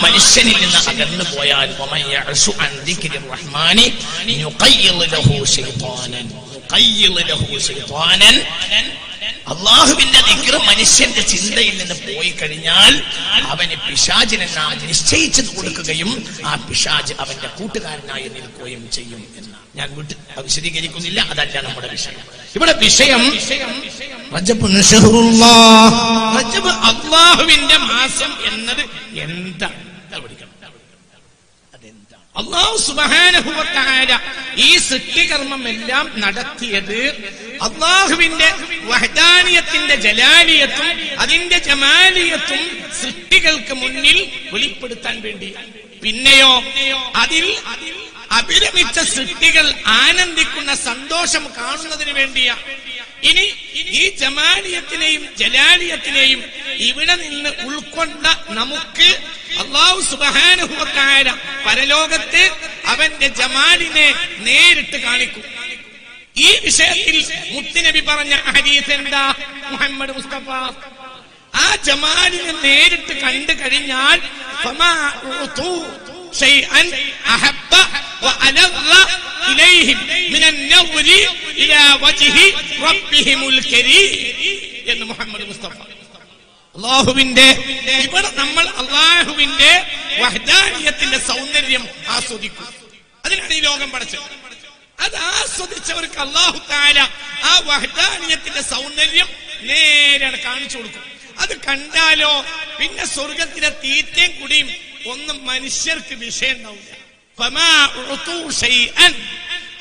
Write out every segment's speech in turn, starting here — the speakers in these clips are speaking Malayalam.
മനുഷ്യനിൽ നിന്ന് അകന്നു പോയാൽ റഹ്മാനി അള്ളാഹുവിന്റെ ദിക്ർ മനുഷ്യന്റെ ചിന്തയിൽ നിന്ന് പോയി കഴിഞ്ഞാൽ അവന് പിശാചിനെ നിശ്ചയിച്ചു കൊടുക്കുകയും ആ പിശാജ് അവന്റെ കൂട്ടുകാരനായി നിൽക്കുകയും ചെയ്യും എന്ന് ഞാൻ വിട്ട് വിശദീകരിക്കുന്നില്ല അതല്ല നമ്മുടെ വിഷയം. ഇവിടെ വിഷയം റജബ് അള്ളാഹുവിന്റെ മാസം എന്നത് അതെന്താണ്? അള്ളാഹു ഈ സൃഷ്ടികർമ്മം എല്ലാം നടത്തിയത് അള്ളാഹുവിന്റെ വഹദാനിയത്തിന്റെ ജലാലിയത്തും അതിന്റെ ജമാലിയത്തും സൃഷ്ടികൾക്ക് മുന്നിൽ വെളിപ്പെടുത്താൻ വേണ്ടി. പിന്നെയോ അതിൽ അഭിരമിച്ച സൃഷ്ടികൾ ആനന്ദിക്കുന്ന സന്തോഷം കാണുന്നതിന് വേണ്ടിയാ. ഇനി ഈ ജമാലിയത്തിനെയും ജലാലിയത്തിനെയും ഇവിടെ നിന്ന് ഉൾക്കൊണ്ട നമുക്ക് അള്ളാഹു സുബാനുഭവക്കാര പരലോകത്ത് അവന്റെ ജമാലിനെ നേരിട്ട് കാണിക്കും. ഈ വിഷയത്തിൽ മുത്തുനബി പറഞ്ഞ ഹരീസ് എന്താ? മുഹമ്മദ് മുസ്തഫ. ആ ജമാലിനെ നേരിട്ട് കണ്ടു കഴിഞ്ഞാൽ എന്ന് മുഹമ്മദ് മുസ്തഫ. അള്ളാഹുവിന്റെ ഇവിടെ നമ്മൾ അള്ളാഹുവിന്റെ വഹദാനിയത്തിന്റെ സൗന്ദര്യം ആസ്വദിക്കും. അതിനാണ് ഈ ലോകം പഠിച്ചത് അത് ആസ്വദിച്ചവർക്ക് അള്ളാഹു താല ആ വഹദാനിയത്തിന്റെ സൗന്ദര്യം നേരെ കാണിച്ചു കൊടുക്കും. അത് കണ്ടാലോ പിന്നെ സ്വർഗത്തിലെ തീറ്റയും കുടിയും ഒന്നും മനുഷ്യർക്ക് വിഷയം ഉണ്ടാവില്ല. ഫമാ ഉഅ്തു ശൈഅൻ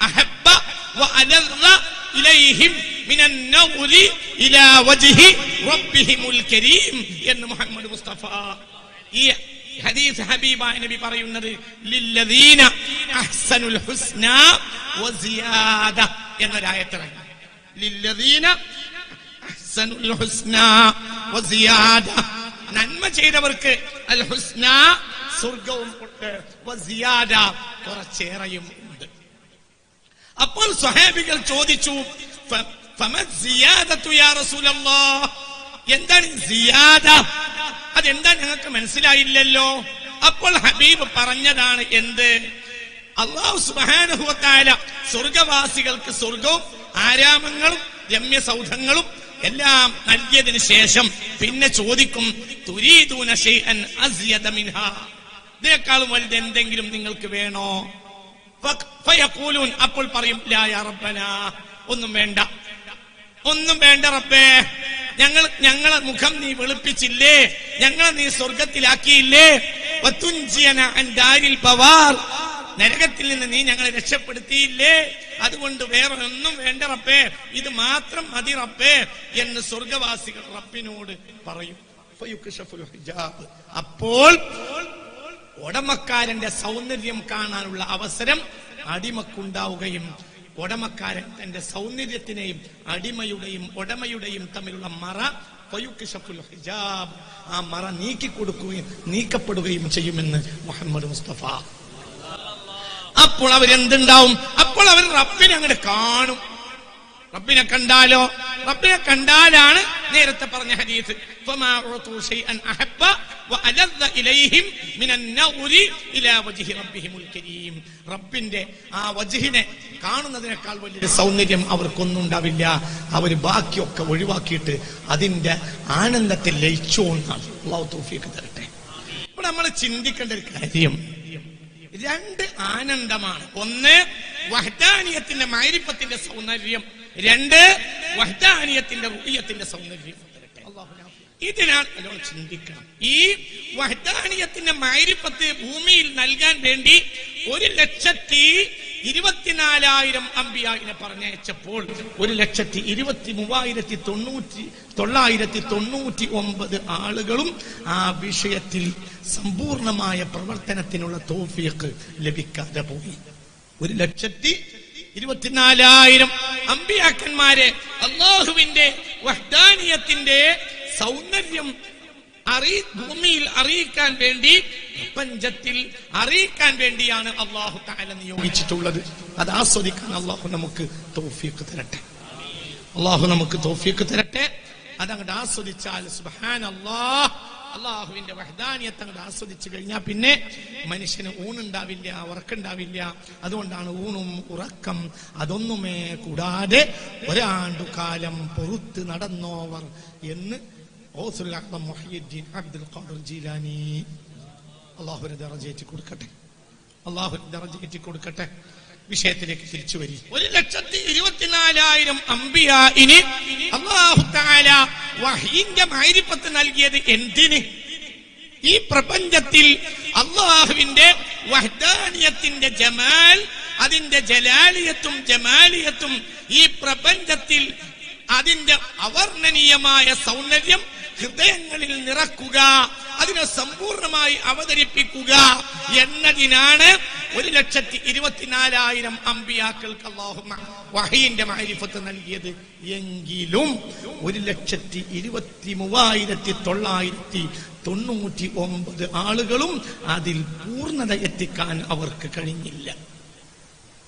അഹബ്ബ വഅലദ്ദ ഇലൈഹിം മിനൻ നൗരി ഇലാ വജ്ഹി റബ്ബിഹിമുൽ കരീം എന്ന് മുഹമ്മദ് മുസ്തഫ ഈ ഹദീസ് ഹബീബ നബി പറയുന്നത് ലില്ലദീന അഹ്സനുൽ ഹുസ്ന എന്നൊരായത്തിറങ്ങി. വസിയാദ. നന്മ ചെയ്തവർക്ക് അൽ ഹുസ്ന സ്വർഗവും ഉണ്ട്. കുറച്ചേറെയും ഉണ്ട്. അപ്പോൾ സ്വഹാബികൾ ചോദിച്ചു? എന്താണ് അതെന്താ ഞങ്ങൾക്ക് മനസ്സിലായില്ലല്ലോ? അപ്പോൾ ഹബീബ് പറഞ്ഞതാണ് എന്ത്? അള്ളാഹു സുബാനുഭവത്തായ സ്വർഗവാസികൾക്ക് സ്വർഗവും ആരാമങ്ങളും രമ്യസൗധങ്ങളും എല്ലാം നൽകിയതിനു ശേഷം പിന്നെ ചോദിക്കും തുരീദൂന ഇതിനേക്കാളും വലുത് എന്തെങ്കിലും നിങ്ങൾക്ക് വേണോ? അപ്പോൾ പറയും യാ ഒന്നും വേണ്ട. ഒന്നും വേണ്ട റബ്ബേ. ഞങ്ങൾ ഞങ്ങളെ മുഖം നീ വെളുപ്പിച്ചില്ലേ? ഞങ്ങളെ നീ സ്വർഗത്തിലാക്കിയില്ലേ നരകത്തിൽ നിന്ന് നീ ഞങ്ങളെ രക്ഷപ്പെടുത്തിയില്ലേ? അതുകൊണ്ട് വേറെ ഒന്നും വേണ്ട റബ്ബേ. ഇത് മാത്രം മതി റബ്ബേ എന്ന് സ്വർഗവാസികൾ റബ്ബിനോട് പറയും. അപ്പോൾ ഉടമക്കാരന്റെ സൗന്ദര്യം കാണാനുള്ള അവസരം അടിമക്കുണ്ടാവുകയും ഉടമക്കാരൻ തന്റെ സൗന്ദര്യത്തിനെയും അടിമയുടെയും ഉടമയുടെയും തമ്മിലുള്ള മറ ഹിജാബ്. ആ മറ നീക്കി കൊടുക്കുകയും നീക്കപ്പെടുകയും ചെയ്യുമെന്ന് മുഹമ്മദ് മുസ്തഫ അപ്പോൾ അവരെന്തുണ്ടാവും അപ്പോൾ അവർ റബ്ബിനെ അങ്ങോട്ട് കാണും. റബ്ബിനെ കണ്ടാലോ? റബ്ബിനെ കണ്ടാലാണ് നേരത്തെ പറഞ്ഞ ഹദീസ് റബ്ബിന്റെ ആ വജിഹിനെ കാണുന്നതിനേക്കാൾ വലിയൊരു സൗന്ദര്യം അവർക്കൊന്നും ഉണ്ടാവില്ല. അവർ ബാക്കിയൊക്കെ ഒഴിവാക്കിയിട്ട് അതിന്റെ ആനന്ദത്തെ ലയിച്ചോണ്ടാണ് അള്ളാഹു തൗഫീഖ് തരട്ടെ. ഇപ്പൊ നമ്മൾ ചിന്തിക്കേണ്ട ഒരു കാര്യം രണ്ട് ആനന്ദമാണ്. ഒന്ന് വഹ്ദാനിയത്തിന്റെ മൈരിപ്പത്തിന്റെ സൗന്ദര്യം. രണ്ട് വഹ്ദാനിയത്തിന്റെ റുഹിയത്തിന്റെ സൗന്ദര്യം. ഇതിനാൽ നമ്മൾ ചിന്തിക്കണം. ഈ വഹ്ദാനിയത്തിന്റെ മൈരിപ്പത്ത് ഭൂമിയിൽ നൽകാൻ വേണ്ടി ഒരു ലക്ഷത്തി ഇരുപത്തിനാലായിരം അമ്പിയായിനെ പറഞ്ഞയച്ചപ്പോൾ ഒരു ലക്ഷത്തി ഇരുപത്തി മൂവായിരത്തി തൊണ്ണൂറ്റി തൊള്ളായിരത്തി തൊണ്ണൂറ്റി ഒമ്പത് ആളുകളും ആ വിഷയത്തിൽ സമ്പൂർണമായ പ്രവർത്തനത്തിനുള്ള തോഫിയക്ക് ലഭിക്കാതെ പോയി. ഒരു ലക്ഷത്തി ഇരുപത്തിനാലായിരം അമ്പിയാക്കന്മാരെ അള്ളാഹുവിന്റെ സൗന്ദര്യം അറി ഭൂമിയിൽ അറിയിക്കാൻ വേണ്ടി പ്രപഞ്ചത്തിൽ അറിയിക്കാൻ വേണ്ടിയാണ് അള്ളാഹു താല നിയോഗിച്ചിട്ടുള്ളത്. അത് ആസ്വദിക്കാൻ അള്ളാഹു നമുക്ക് തോഫിയൊക്കെ തരട്ടെ. അള്ളാഹു നമുക്ക് തോഫിയൊക്കെ തരട്ടെ. അതങ്ങോട്ട് ആസ്വദിച്ചാൽ സുബാൻ അള്ളാഹ് അള്ളാഹുവിന്റെ വഹദാനിയത്ത് അങ്ങോട്ട് ആസ്വദിച്ചു കഴിഞ്ഞാൽ പിന്നെ മനുഷ്യന് ഊണുണ്ടാവില്ല ഉറക്കുണ്ടാവില്ല. അതുകൊണ്ടാണ് ഊണും ഉറക്കം അതൊന്നുമേ കൂടാതെ ഒരാണ്ടു കാലം പൊറുത്ത് നടന്നോവർ എന്ന് മുഹിയുദ്ദീൻ അബ്ദുൽ കൊടുക്കട്ടെ. കൊടുക്കട്ടെ. വിഷയത്തിലേക്ക് തിരിച്ചു വരി. ഒരു ലക്ഷത്തി ഇരുപത്തിനാലായിരം അമ്പിയായിന് അള്ളാഹു താല വഹീന്റെ നൽകിയത് എന്തിന്? ഈ പ്രപഞ്ചത്തിൽ അള്ളാഹുവിന്റെ വഹദാനിയത്തിന്റെ ജമാൽ അതിന്റെ ജലാലിയത്തും ജമാലിയത്തും ഈ പ്രപഞ്ചത്തിൽ അതിന്റെ അവർണനീയമായ സൗന്ദര്യം ഹൃദയങ്ങളിൽ നിറക്കുക അതിനെ സമ്പൂർണമായി അവതരിപ്പിക്കുക എന്നതിനാണ് ഒരു ലക്ഷത്തി ഇരുപത്തിനാലായിരം അമ്പിയാക്കൾക്ക് അള്ളാഹു വഹീന്റെ മാരിഫത്ത് നൽകിയത്. എങ്കിലും ഒരു ലക്ഷത്തി ഇരുപത്തി മൂവായിരത്തി തൊള്ളായിരത്തി തൊണ്ണൂറ്റി ഒമ്പത് ആളുകളും അതിൽ പൂർണത എത്തിക്കാൻ അവർക്ക് കഴിഞ്ഞില്ല.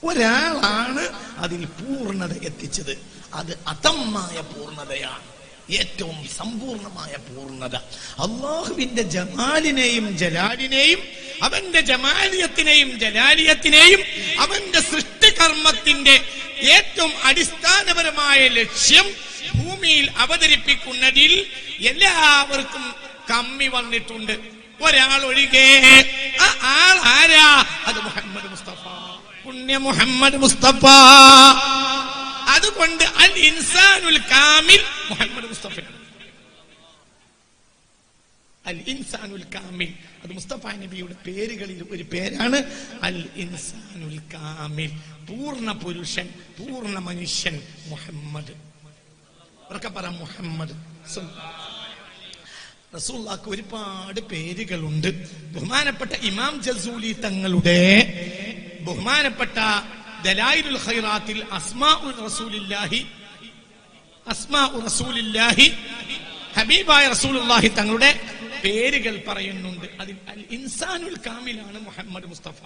ഒരാളാണ് അതിൽ പൂർണത എത്തിച്ചത്. അത് അതമ്മായ പൂർണതയാണ്. ഏറ്റവും സമ്പൂർണമായ പൂർണത. അള്ളാഹുവിന്റെ ജമാലിനെയും ജലാലിനെയും അവന്റെ ജമാലിയത്തിനെയും ജലാലിയത്തിനെയും അവന്റെ സൃഷ്ടികർമ്മത്തിന്റെ ഏറ്റവും അടിസ്ഥാനപരമായ ലക്ഷ്യം ഭൂമിയിൽ അവതരിപ്പിക്കുന്നതിൽ എല്ലാവർക്കും കമ്മി വന്നിട്ടുണ്ട്. ഒരാൾ ഒഴികെ. ആ ആൾ ആരാ? അത് മുഹമ്മദ് മുസ്തഫ. പുണ്യ മുഹമ്മദ് മുസ്തഫ. അതുകൊണ്ട് അൽ ഇൻസാനുൽ കാമിൽ മുഹമ്മദ് മുസ്തഫയാണ് അൽ ഇൻസാനുൽ കാമിൽ. അത് മുസ്തഫ നബിയുടെ പേരുകളിൽ ഒരു പേരാണ്. അൽ ഇൻസാനുൽ കാമിൽ. പൂർണ പുരുഷൻ പൂർണ മനുഷ്യൻ മുഹമ്മദ്. ഉറക്കെ പറ മുഹമ്മദ്. റസൂള്ളാക്ക് ഒരുപാട് പേരുകളുണ്ട്. ബഹുമാനപ്പെട്ട ഇമാം ജസൂലി തങ്ങളുടെ ബഹുമാനപ്പെട്ട ദലായിലുൽ ഖൈറാത്തിൽ റസൂലില്ലാഹി അസ്മാഉ റസൂലില്ലാഹി ഹബീബായ റസൂലുള്ളാഹി തങ്ങളുടെ പേരുകൾ പറയുന്നുണ്ട്. അതിൽ അൽ ഇൻസാനുൽ കാമിലാണ് മുഹമ്മദ് മുസ്തഫ.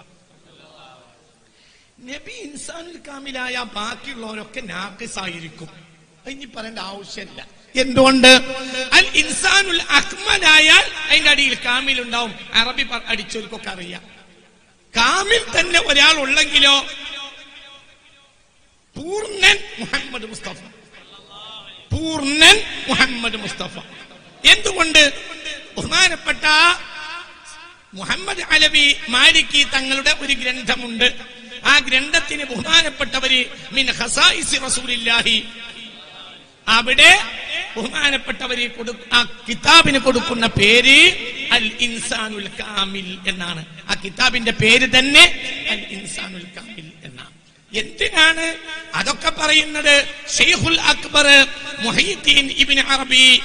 നബി ഇൻസാനുൽ കാമിലായ ബാക്കിയുള്ളവരൊക്കെ നാക്കിസായിരിക്കും ഇനി പറയേണ്ട ആവശ്യമില്ല. എന്തുകൊണ്ട്? അൽ ഇൻസാനുൽ അക്മലായാൽ അതിന്റെ അടിയിൽ കാമിൽ ഉണ്ടാവും അറബി അടിച്ചവർക്കൊക്കെ അറിയാം. കാമിൽ തന്നെ ഒരാൾ ഉള്ളെങ്കിലോ പൂർണൻ മുഹമ്മദ് മുസ്തഫ. പൂർണൻ മുഹമ്മദ് മുസ്തഫ. എന്തുകൊണ്ട്? ബഹുമാനപ്പെട്ട മുഹമ്മദ് അലബി മാലിക്കി തങ്ങളുടെ ഒരു ഗ്രന്ഥമുണ്ട്. ആ ഗ്രന്ഥത്തിന് ബഹുമാനപ്പെട്ടവര് മിൻ ഹസായിസി റസൂലില്ലാഹി. അവിടെ ബഹുമാനപ്പെട്ടവര് ആ കിതാബിന് കൊടുക്കുന്ന പേര് അൽ ഇൻസാനുൽ കാമിൽ എന്നാണ്. ആ കിതാബിന്റെ പേര് തന്നെ അൽ ഇൻസാനുൽ കാമിൽ. എന്തിനാണ് അതൊക്കെ പറയുന്നത്? ഷെയ്ഖുൽ അക്ബർ മുഹീദ്ദീൻ ഇബ്നു അറബി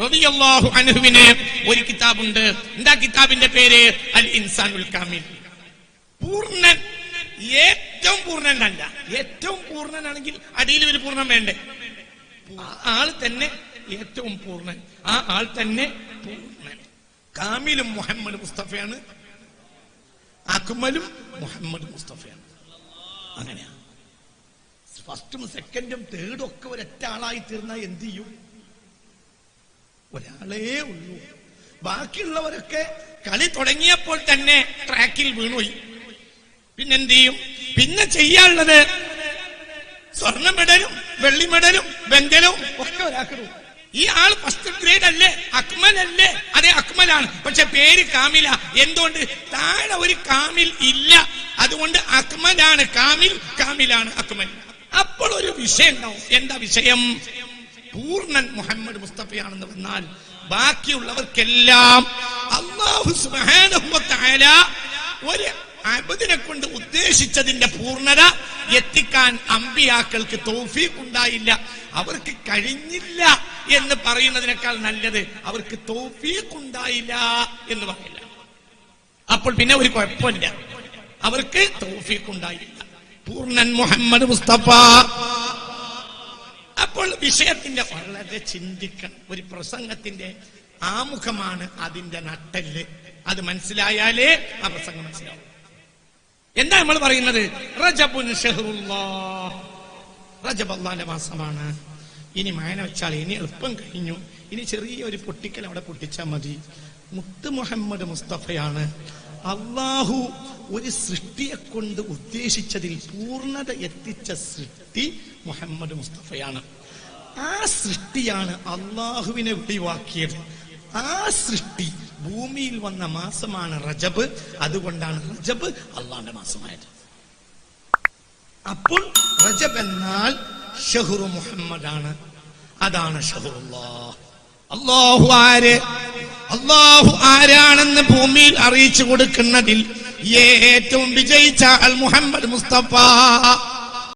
റളിയല്ലാഹു അൻഹുവിന് ഒരു കിതാബുണ്ട്. എന്താ കിതാബിന്റെ പേര്? അൽ ഇൻസാനുൽ കാമിൽ. പൂർണൻ. ഏറ്റവും പൂർണനല്ല. ഏറ്റവും പൂർണനാണെങ്കിൽ അടിയിൽ ഒരു പൂർണം വേണ്ടേ? ആൾ തന്നെ ഏറ്റവും പൂർണൻ. ആ ആൾ തന്നെ പൂർണൻ. കാമിലും മുഹമ്മദ് മുസ്തഫയാണ്. അക്മലും മുഹമ്മദ് മുസ്തഫയാണ്. അങ്ങനെയാണ് ഫസ്റ്റും സെക്കൻഡും തേർഡും ഒക്കെ ഒരൊറ്റ ആളായി തീർന്ന എന്ത് ചെയ്യും? ഒരാളേ ഉള്ളൂ. ബാക്കിയുള്ളവരൊക്കെ കളി തുടങ്ങിയപ്പോൾ തന്നെ ട്രാക്കിൽ വീണുപോയി. പിന്നെന്ത് ചെയ്യും? പിന്നെ ചെയ്യാനുള്ളത് സ്വർണ മെഡലും വെള്ളി മെഡലും വെങ്കലവും ഒക്കെ ഒരാക്കിടും ഈ ആൾ ഫസ്റ്റ് ഗ്രേഡ് അല്ലേ? അക്മൽ അല്ലേ? അതെ അക്മലാണ്. പക്ഷെ പേര് കാമില. എന്തുകൊണ്ട്? താഴെ ഒരു കാമിൽ ഇല്ല. അതുകൊണ്ട് അക്മലാണ് കാമിൽ കാമിലാണ് അക്മൽ. അപ്പോൾ ഒരു വിഷയം ഉണ്ടാവും. എന്താ വിഷയം? പൂർണൻ മുഹമ്മദ് മുസ്തഫയാണെന്ന് വന്നാൽ ബാക്കിയുള്ളവർക്കെല്ലാം അള്ളാഹു വ ഒരു അബദിനെ കൊണ്ട് ഉദ്ദേശിച്ചതിന്റെ പൂർണത എത്തിക്കാൻ അമ്പിയാക്കൾക്ക് തൗഫീഖ് ഉണ്ടായില്ല അവർക്ക് കഴിഞ്ഞില്ല എന്ന് പറയുന്നതിനേക്കാൾ നല്ലത് അവർക്ക് തൗഫീഖ് ഉണ്ടായില്ല എന്ന് പറയില്ല. അപ്പോൾ പിന്നെ ഒരു കുഴപ്പമില്ല. അവർക്ക് തൗഫീഖ് ഉണ്ടായില്ല പൂർണൻ മുഹമ്മദ് മുസ്തഫ. അപ്പോൾ വിഷയത്തിന്റെ വളരെ ചിന്തിക്കണം. ഒരു പ്രസംഗത്തിന്റെ ആമുഖമാണ് അതിന്റെ നട്ടൽ അത് മനസ്സിലായാലേ ആ പ്രസംഗം മനസ്സിലാവും. എന്താ നമ്മൾ പറയുന്നത്. റജബ് മാസമാണ്. ഇനി മയന വെച്ചാൽ ഇനി എളുപ്പം കഴിഞ്ഞു. ഇനി ചെറിയൊരു പൊട്ടിക്കൽ അവിടെ പൊട്ടിച്ചാൽ മതി. മുത്ത് മുഹമ്മദ് മുസ്തഫയാണ്. അള്ളാഹു ഒരു സൃഷ്ടിയെ കൊണ്ട് ഉദ്ദേശിച്ചതിൽ പൂർണത എത്തിച്ച സൃഷ്ടി മുഹമ്മദ് മുസ്തഫയാണ്. ആ സൃഷ്ടിയാണ് അള്ളാഹുവിനെ വെളിവാക്കിയത് ആ സൃഷ്ടി ഭൂമിയിൽ വന്ന മാസമാണ് റജബ്. അതുകൊണ്ടാണ് റജബ് അള്ളാന്റെ മാസമായത്. അപ്പോൾ റജബ് എന്നാൽ ഷഹുറു മുഹമ്മദാണ്. അതാണ് ഷഹുറുല്ലാ അള്ളാഹു ആര്? അള്ളാഹു ആരാണെന്ന് ഭൂമിയിൽ അറിയിച്ചു കൊടുക്കുന്നതിൽ ഏറ്റവും വിജയിച്ച അൽ മുഹമ്മദ് മുസ്തഫ.